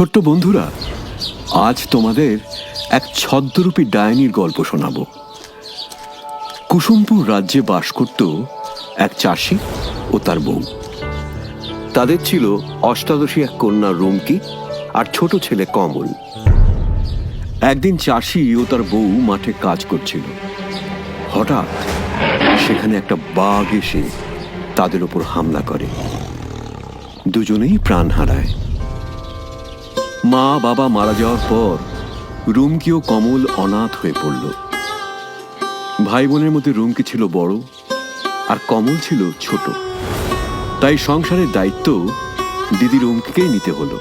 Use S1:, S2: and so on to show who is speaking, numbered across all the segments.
S1: ছোট্ট বন্ধুরা, আজ তোমাদের এক ছদ্মরূপী ডায়নির গল্প শোনাবো। কুসুমপুর রাজ্যে বাস করত এক চাষি ও তার বউ। তাদের ছিল অষ্টাদশী এক কন্যা রুমকি আর ছোট ছেলে কমল। একদিন চাষি ও তার বউ মাঠে কাজ করছিল। হঠাৎ সেখানে একটা বাঘ এসে তাদের উপর হামলা করে। দুজনেই প্রাণ হারায়। মা বাবা মারা যাওয়ার পর রুমকি ও কমল অনাথ হয়ে পড়ল। ভাই বোনের মধ্যে রুমকি ছিল বড় আর কমল ছিল ছোট। তাই সংসারের দায়িত্ব দিদি রুমকিকেই নিতে হলো।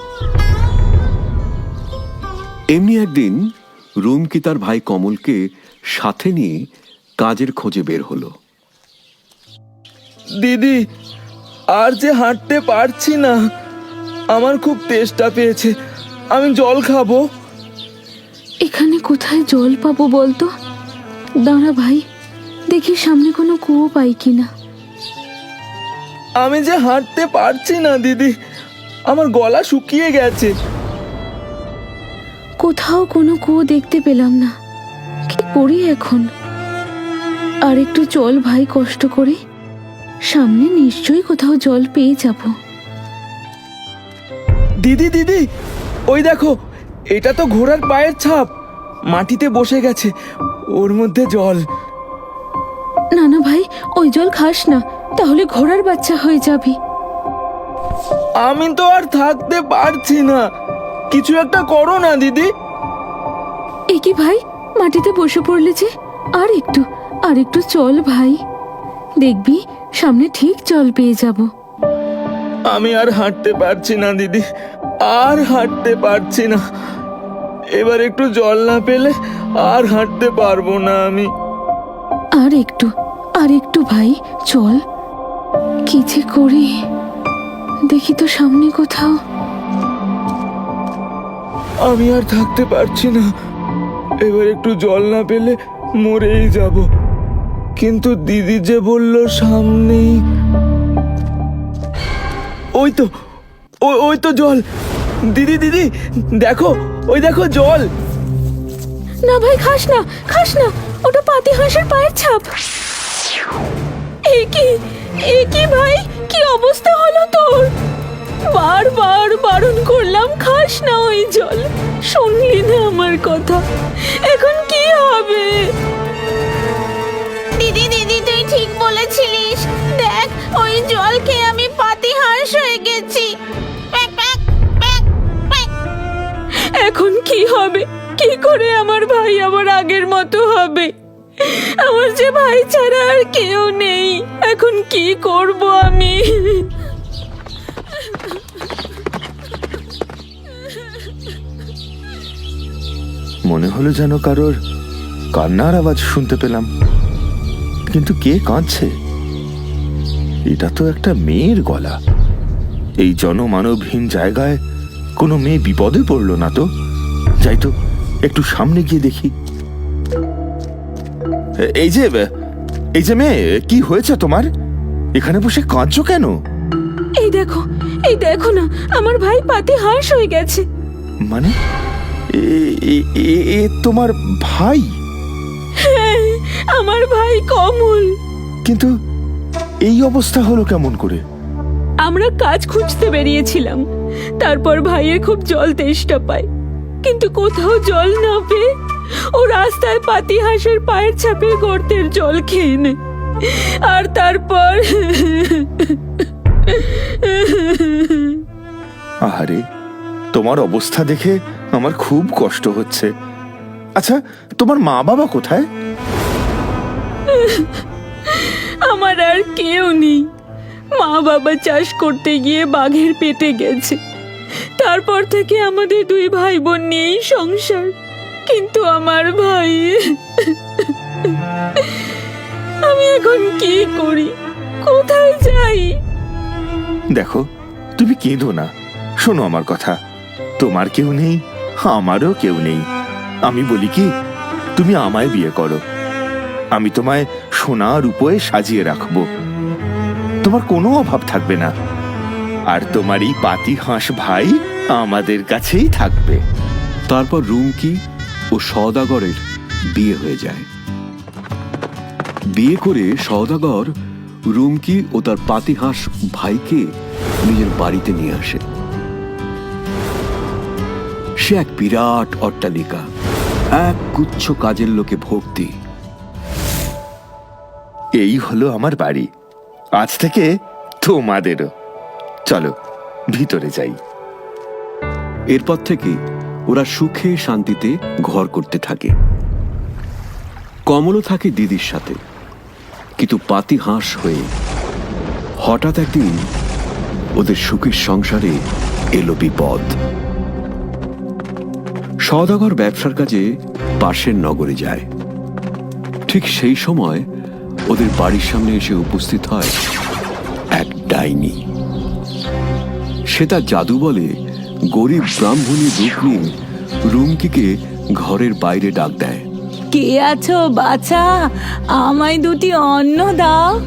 S1: এমনি একদিন রুমকি তার ভাই কমলকে সাথে নিয়ে কাজের খোঁজে বের হলো।
S2: দিদি, আর যে হাঁটতে পারছি না, আমার খুব তেষ্টা পেয়েছে। আমি জল খাব।
S3: এখানে কোথায় জল পাবো বলতো? দাঁড়া ভাই দেখি সামনে কোনো কুয়ো পাই কিনা।
S2: আমি যে হাঁটতে পারছি না দিদি। আমার গলা শুকিয়ে গেছে।
S3: কোথাও কোনো কুয়ো দেখতে পেলাম না। কি করি এখন? আর একটু জল ভাই কষ্ট করে। সামনে নিশ্চয়ই কোথাও জল পেয়ে যাব।
S2: দিদি দিদি ওই দেখো এটা তো ঘোড়ার পায়ের ছাপ। মাটিতে বসে গেছে ওর মধ্যে জল।
S3: না না ভাই ওই জল খাস না তাহলে ঘোড়ার বাচ্চা হয়ে যাবি।
S2: আমি তো আর থাকতে পারছি না। কিছু একটা করো না দিদি।
S3: এ কি ভাই মাটিতে বসে পড়লে যে? আর একটু আর একটু চল ভাই। দেখবি সামনে ঠিক জল পেয়ে যাব।
S2: আমি আর হাঁটতে পারছি না দিদি। আর হাঁটতে পারছি না। এবার একটু জল না পেলে আর হাঁটতে পারব না আমি।
S3: আর একটু আর একটু ভাই চল। কি যে করি। দেখি তো সামনে কোথাও।
S2: আমি আর থাকতে পারছি না। এবার একটু জল না পেলে মরেই যাব। কিন্তু দিদি যে বলল সামনেই। ওই তো ওই ওই তো জল। দিদি দিদি দেখো ওই দেখো জল।
S3: না ভাই খাস না খাস না ওটা পাতি হাঁসের পায়ের ছাপ। এ কি এ কি ভাই কি অবস্থা হলো তোর? বারবার বারণ করলাম খাস না ওই জল। শুনলি না আমার কথা এখন কি হবে?
S4: দিদি দিদি তুই ঠিক বলেছিলিস। দেখ ওই জল খেয়ে আমি পাতি হাঁস হয়ে গেছি।
S3: এখন কি হবে? কি করে আমার ভাই আবার আগের মতো হবে? আমার যে ভাই ছাড়া আর কেউ নেই। এখন কি করব আমি?
S5: মনে হলো যেন কারোর কান্নার আওয়াজ শুনতে পেলাম। কিন্তু কে কাঁদছে? এটা তো একটা মেয়ের গলা। এই জনমানবহীন জায়গায় কোনো মেয়ে বিপদে পড়ল না তো? যাই তো একটু সামনে গিয়ে দেখি। এই যে এই যে মেয়ে কি হয়েছে তোমার? এখানে বসে কাঁদছো কেন?
S3: এই দেখো এই দেখো না আমার ভাই পাতি হাঁস হয়ে গেছে।
S5: মানে? এ- এ- এ- এ তোমার ভাই?
S3: হ্যাঁ, আমার ভাই কমল।
S5: কিন্তু এই অবস্থা হলো কেমন করে?
S3: আমরা কাজ খুঁজতে বেরিয়েছিলাম। তারপর ভাইয়ের খুব জল তেষ্টা পায়। কিন্তু কোথাও জল না পেয়ে ও রাস্তায় পাতি হাঁসের পায়ের ছাপে গর্তের জল খেয়ে নেয়। আর তারপর
S5: আহারে তোমার অবস্থা দেখে আমার খুব কষ্ট হচ্ছে। আচ্ছা তোমার মা বাবা কোথায়?
S3: আমার আর কেউ নেই। মা বাবা চাষ করতে গিয়ে বাঘের পেটে গেছে। তারপর থেকে আমাদের দুই ভাই বোন নিয়েই সংসার। কিন্তু আমার ভাই, আমি এখন কি করি? কোথায় যাই?
S5: দেখো, তুমি কেঁদো না। শোনো আমার কথা। তোমার কেউ নেই, আমারও কেউ নেই। আমি বলি কি, তুমি আমায় বিয়ে করো। আমি তোমায় সোনা রূপয়ে সাজিয়ে রাখব। তোমার কোনো অভাব থাকবে না। আর তোমার এই পাতি হাঁস ভাই আমাদের কাছেই থাকবে।
S1: তারপর রুমকি ও সওদাগরের বিয়ে হয়ে যায়। বিয়ে করে সওদাগর রুমকি ও তার পাতিহাঁস ভাইকে নিজের বাড়িতে নিয়ে আসে। সে এক বিরাট অট্টালিকা এক গুচ্ছ কাজের লোকে ভক্তি
S5: এই হলো আমার বাড়ি। আজ থেকে তোমাদেরও। চলো ভিতরে যাই।
S1: এরপর থেকে ওরা সুখে শান্তিতে ঘর করতে থাকে। কমলও থাকে দিদির সাথে, কিন্তু পাতি হাঁস হয়ে হঠাৎ একদিন ওদের সুখের সংসারে এলো বিপদ। সওদাগর ব্যবসার কাজে পাশের নগরে যায়। ঠিক সেই সময় ওদের বাড়ির সামনে এসে উপস্থিত হয় এক ডাইনি। সে তার জাদু বলে গরিব ব্রাহ্মণী রূপ নিয়ে রুমকিকে ঘরের বাইরে ডাক দেয়।
S6: কে আছো বাছা? আমায় দুটি অন্ন দাও।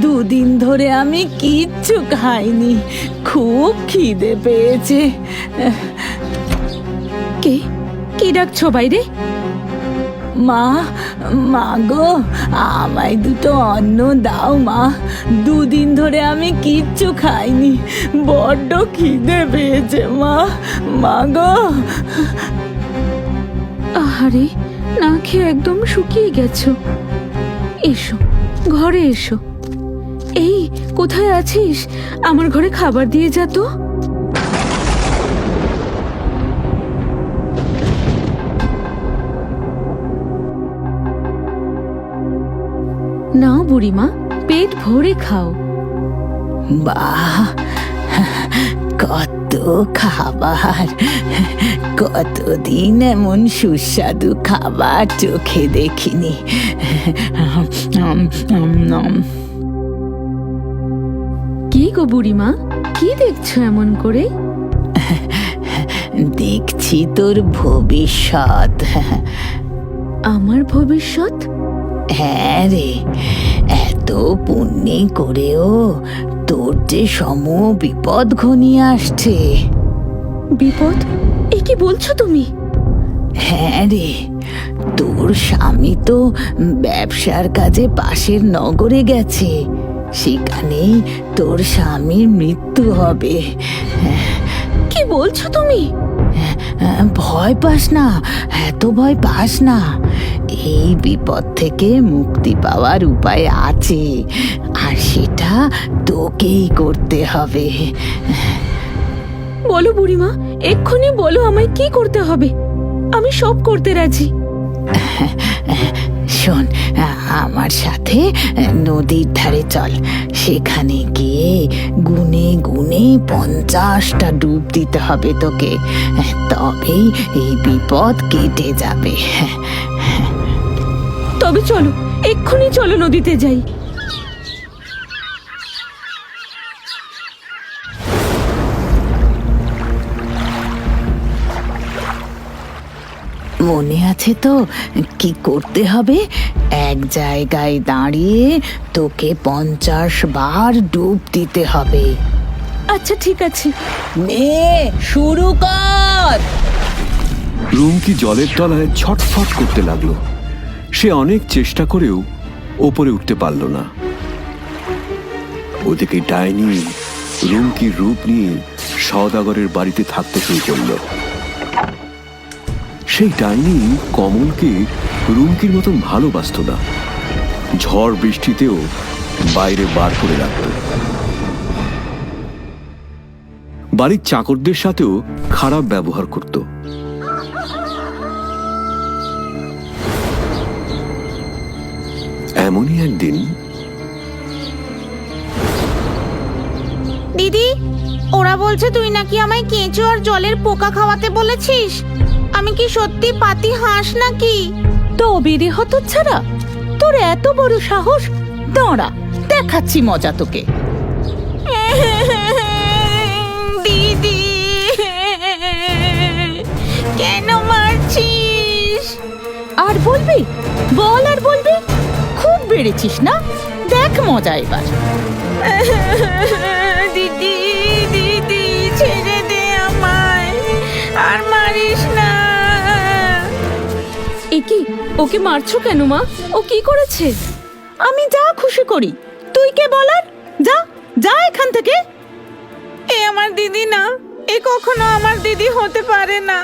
S6: দুদিন ধরে আমি কিচ্ছু খাইনি। খুব খিদে পেয়েছে। কে? কে ডাকছো বাইরে? মা মা গো, আমায় দুটো অন্ন দাও মা। দুদিন ধরে আমি কিচ্ছু খাইনি, বড্ড খিদে পেয়েছে মা মা গো। আহারে, না খেয়ে একদম শুকিয়ে গেছো। এসো, ঘরে এসো। এই, কোথায় আছিস? আমার ঘরে খাবার দিয়ে যা তো। নাও বুড়িমা পেট ভরে খাও। বাহ কত খাবার কতদিন এমন সুস্বাদু খাবার চোখে দেখিনি। কি গো বুড়িমা কি দেখছ এমন করে? দেখছি তোর ভবিষ্যৎ। আমার ভবিষ্যৎ? হ্যাঁ রে এত পুণ্যি করেও তোর যে সম বিপদ ঘনিয়ে আসছে। বিপদ? এ কি বলছো তুমি? হ্যাঁ রে তোর স্বামী তো ব্যবসার কাজে পাশের নগরে গেছে। সেখানেই তোর স্বামীর মৃত্যু হবে। কি বলছো তুমি? ভয় পাস না এত ভয় পাস না। এই বিপদ থেকে মুক্তি পাওয়ার উপায় আছে। আর সেটা তোকেই করতে হবে। বলো বুড়িমা এক্ষুনি বলো আমায় কি করতে হবে। আমি সব করতে রাজি। শোন আমার সাথে নদীর ধারে চল। সেখানে গিয়ে গুনে গুনে পঞ্চাশটা ডুব দিতে হবে তোকে। তবেই এই বিপদ কেটে যাবে। তবে চলো এক্ষুনি চলো নদীতে যাই। মনে আছে তো কি করতে হবে? এক জায়গায় দাঁড়িয়ে তোকে পঞ্চাশ বার ডুব দিতে হবে। আচ্ছা ঠিক আছে। নে শুরু কর!
S1: রুমকি জলের তলায় ছটফট করতে লাগল। সে অনেক চেষ্টা করেও ওপরে উঠতে পারল না। ওদিকে ডাইনি রুমকির রূপ নিয়ে সওদাগরের বাড়িতে থাকতে শুরু করল। সেই ডাইনি কমলকে রুমকির মতন ভালোবাসত না। ঝড় বৃষ্টিতেও বাইরে বার করে রাখত। বাড়ির চাকরদের সাথেও খারাপ ব্যবহার করত। এমনই একদিন
S4: দিদি ওরা বলছে তুই নাকি আমায় কেঁচো আর জলের পোকা খাওয়াতে বলেছিস? আমি কি সত্যি পাতি হাঁস নাকি?
S6: তো রে হত ছাড়া তোর এত বড় সাহস? দাঁড়া দেখাচ্ছি মজা তোকে।
S4: দিদি কেন মারছিস?
S6: আর বলবি? বল আর বলবি? পেরেছিস না? দেখ মজা এবার।
S4: দিদি দিদি ছেড়ে দে আমায় আর মারিস না।
S3: একি ওকে মারছো কেন মা? ও কি করেছে?
S4: আমি যা খুশি করি। তুই কে বলার? যা যা এখান থেকে। এ আমার দিদি না। এ কখনো আমার দিদি হতে পারে না।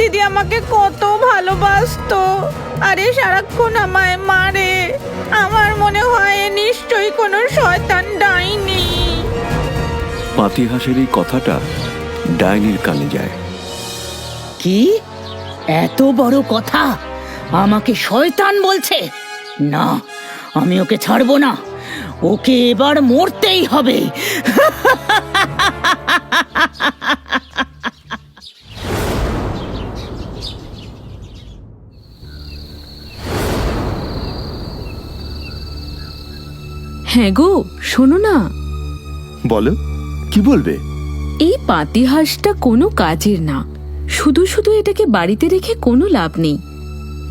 S4: দিদি আমাকে কত ভালোবাসতো। আরে সারাক্ষণ আমায় মারে। আমার মনে হয় এ নিশ্চয়ই কোনো শয়তান ডাইনি।
S1: পাতিহাসের এই কথাটা ডাইনির কানে যায়।
S6: কি? এত বড় কথা? আমাকে শয়তান বলছে? না আমি ওকে ছাড়বো না। ওকে এবার মরতেই হবে।
S3: হ্যাঁ গো শোনো না।
S5: বলো কি বলবে?
S3: এই পাতিহাঁসটা কোনো কাজের না। শুধু শুধু এটাকে বাড়িতে রেখে কোনো লাভ নেই।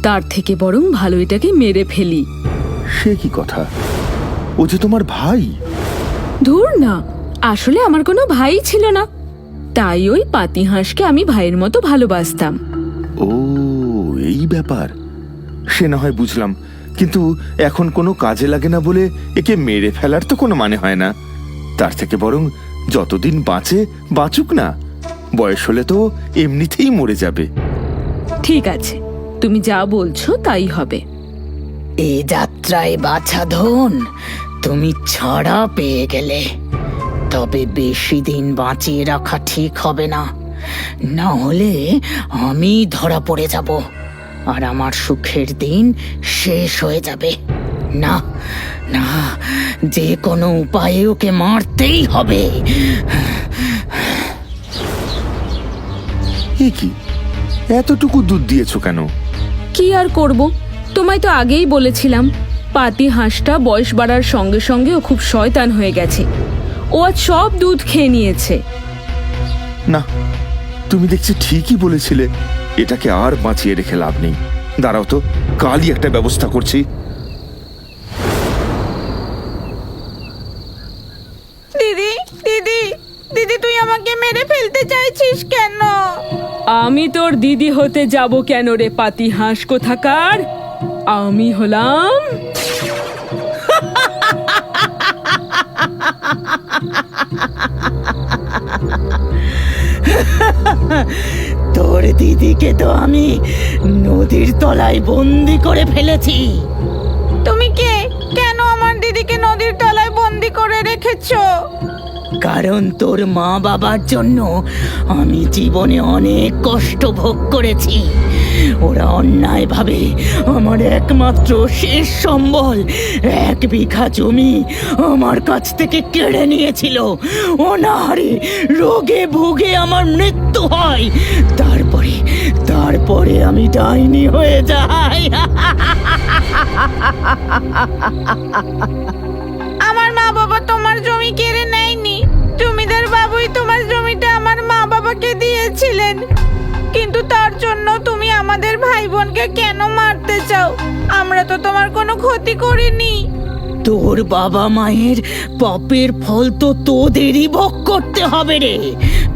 S3: তার থেকে বরং ভালো এটাকে মেরে ফেলি।
S5: সে কি কথা? ও যে তোমার ভাই?
S3: ধুর না আসলে আমার কোনো ভাই ছিল না। তাই ওই পাতিহাঁসকে আমি ভাইয়ের মতো ভালোবাসতাম।
S5: ও এই ব্যাপার। সে না হয় বুঝলাম কিন্তু এখন কোনো কাজে লাগে না বলে একে মেরে ফেলার তো কোনো মানে হয় না। তার থেকে বরং যতদিন বাঁচে বাঁচুক না। বয়স হলে তো এমনিতেই মরে যাবে।
S3: ঠিক আছে তুমি যা বলছো তাই হবে।
S6: এ যাত্রায় বাছা ধন তুমি ছাড়া পেয়ে গেলে। তবে বেশি দিন বাঁচিয়ে রাখা ঠিক হবে না। না হলে আমি ধরা পড়ে যাব। আর আমার সুখের দিন শেষ হয়ে যাবে। না না যে কোনো উপায়ে ওকে মারতেই হবে।
S5: এ কি? এতটুকু দুধ দিয়েছ কেন?
S3: কি আর করব? তোমায় তো আগেই বলেছিলাম পাতি হাঁসটা বয়স বাড়ার সঙ্গে সঙ্গে ও খুব শয়তান হয়ে গেছে। ও আজ সব দুধ খেয়ে নিয়েছে।
S5: না তুমি দেখছি ঠিকই বলেছিলে এটাকে আর বাঁচিয়ে রেখে লাভ নেই। দাঁড়াও তো কালই একটা ব্যবস্থা করছি।
S4: দিদি দিদি দিদি তুই আমাকে মেরে ফেলতে চাইছিস কেন?
S3: আমি তোর দিদি হতে যাব কেন রে পাতি হাঁস কোথাকার? আমি হলাম
S6: তোর দিদিকে তো আমি নদীর তলায় বন্দি করে ফেলেছি।
S4: তুমি কে? কেন আমার দিদিকে নদীর তলায় বন্দি করে রেখেছো?
S6: কারণ তোর মা বাবার জন্য আমি জীবনে অনেক কষ্ট ভোগ করেছি। ওরা অন্যায়ভাবে আমার একমাত্র শেষ সম্বল, এক বিঘা জমি আমার কাছ থেকে কেড়ে নিয়েছিল। অনাহারে রোগে ভোগে আমার মৃত্যু হয়। তারপরে তারপরে আমি ডাইনি হয়ে যাই।
S4: আমার মা বাবা তোমার জমি কেড়ে তোমার জমিটা আমার মা বাবাকে দিয়েছিলেন। কিন্তু তার জন্য তুমি আমাদের ভাই বোনকে কেন মারতে চাও? আমরা তো তোমার কোনো ক্ষতি করিনি।
S6: তোর বাবা মায়ের পাপের ফল তো তোদেরই ভোগ করতে হবে রে।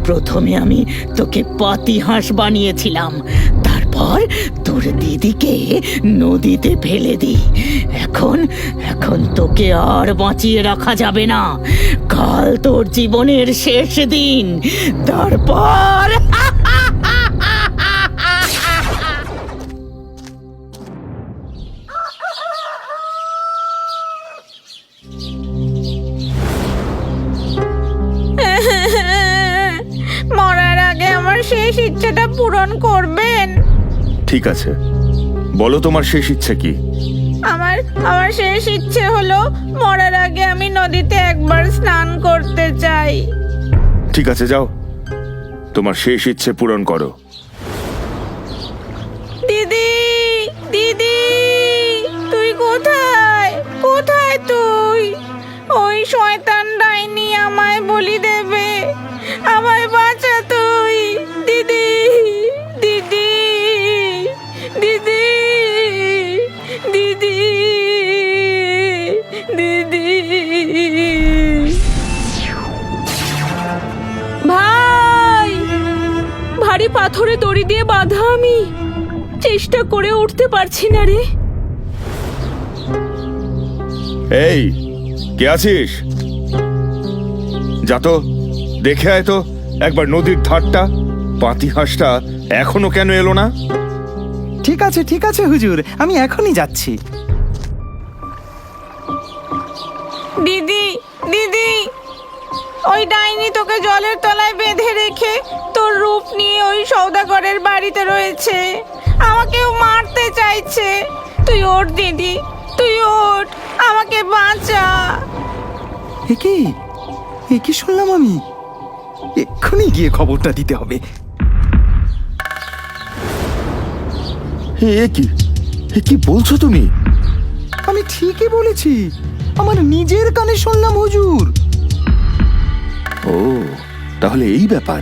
S6: প্রথমে আমি তোকে পাতি হাঁস বানিয়েছিলাম। তারপর তোর দিদিকে নদীতে ফেলে দি এখন এখন তোকে আর বাঁচিয়ে রাখা যাবে না। কাল তোর জীবনের শেষ দিন। তারপর
S4: মরার আগে আমার শেষ ইচ্ছেটা পূরণ করবেন।
S5: ঠিক আছে। বলো তোমার শেষ ইচ্ছে কি?
S4: আমার আমার শেষ ইচ্ছে হলো মরার আগে আমি নদীতে একবার স্নান করতে চাই।
S5: ঠিক আছে যাও। তোমার শেষ ইচ্ছে পূরণ করো।
S4: দিদি দিদি তুই কোথায়? কোথায় তুই? ওই শয়তান ডাইনি আমায় বলি দেবে। আমায়
S3: পাথরে দড়ি দিয়ে বাঁধা আমি। চেষ্টা করে উঠতে পারছি না রে।
S5: এই কে আছিস? যা তো দেখে আয় তো একবার নদীর ধারটা। পাতিহাঁসটা এখনও কেন এলো না?
S7: ঠিক আছে ঠিক আছে হুজুর আমি এখনই যাচ্ছি।
S4: দিদি দিদি ওই ডাইনি তোকে জলের তলায় বেঁধে রেখে তোর রূপ নিয়ে ওই সৌদাগরের বাড়িতে রয়েছে। আমাকেও মারতে চাইছে। তুই ওঠ, দিদি। তুই ওঠ। আমাকে বাঁচা।
S7: এ কি? এ কি শুনলাম আমি? এক্ষুনি গিয়ে খবরটা দিতে হবে।
S5: এ কি? এ বলছো তুমি?
S7: আমি ঠিকই বলেছি। আমার নিজের কানে শুনলাম হুজুর।
S5: ও, তাহলে এই ব্যাপার।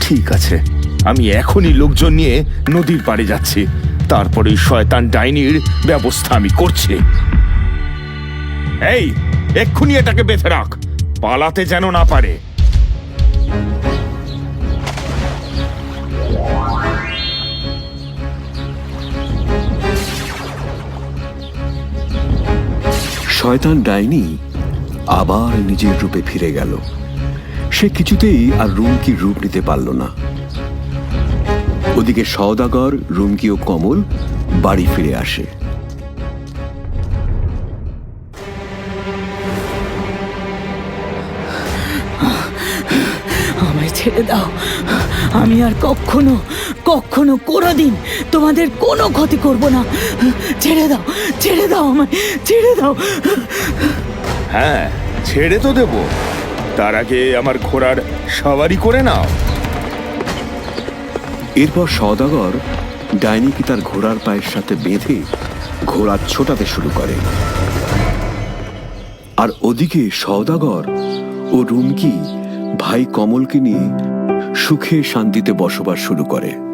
S5: ঠিক আছে। আমি এখনই লোকজন নিয়ে নদীর পাড়ে যাচ্ছি। তারপরে শয়তান ডাইনির ব্যবস্থা আমি করছি। এই, এক্ষুনি এটাকে বেঁধে রাখ। পালাতে যেন না পারে।
S1: শয়তান ডাইনি আবার নিজের রূপে ফিরে গেল। সে কিছুতেই আর রুমকির রূপ নিতে পারল না। ওদিকে সওদাগর রুমকি ও কমল বাড়ি ফিরে আসে।
S6: আমায় ছেড়ে দাও। আমি আর কখনো কখনো কোনো দিন তোমাদের কোনো ক্ষতি করব না। ছেড়ে দাও ছেড়ে দাও আমায় ছেড়ে দাও।
S5: হ্যাঁ ছেড়ে তো দেব। তার আগে আমার ঘোড়ার সওয়ারি করে নাও।
S1: এরপর সওদাগর ডাইনিকে তার ঘোড়ার পায়ের সাথে বেঁধে ঘোড়া ছোটাতে শুরু করে। আর ওদিকে সওদাগর ও রুমকি ভাই কমলকে নিয়ে সুখে শান্তিতে বসবাস শুরু করে।